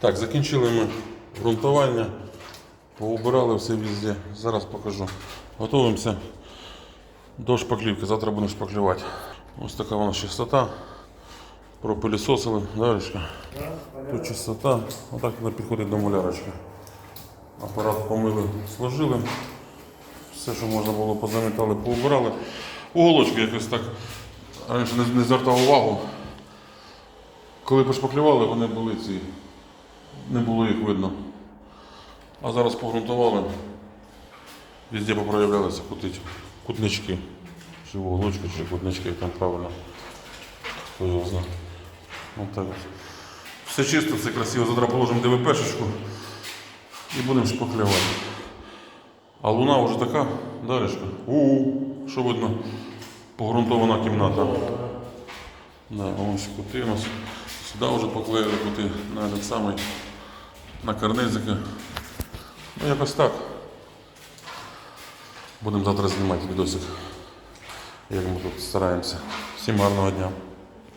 Так, закінчили ми ґрунтування, поубирали все везде. Зараз покажу. Готуємося до шпаклівки. Завтра будемо шпаклювати. Ось така вона чистота. Пропилісосили, да, Тут чистота. Отак вона підходить до малярочки. Апарат помили, сложили. Все, що можна було, позамітали, поубирали. Уголочки якось так раніше не звертав увагу. Коли пошпаклювали, вони були ці. Не було їх видно. А зараз погрунтували. Везде попроявлялися кутнички. Чи уголочки, чи кутнички, як там правильно. Хто його знає. Ось так. Все чисто, все красиво. Завтра положимо ДВПшечку і будемо шпаклювати. А луна вже така, Даришка. У-у, що видно? Погрунтована кімната. Да, ось кути у нас. Сюди вже поклеїли кути на этот самий на карнизики. Ну якось так. Будемо завтра знімати відосик, як ми тут стараємося. Всім гарного дня.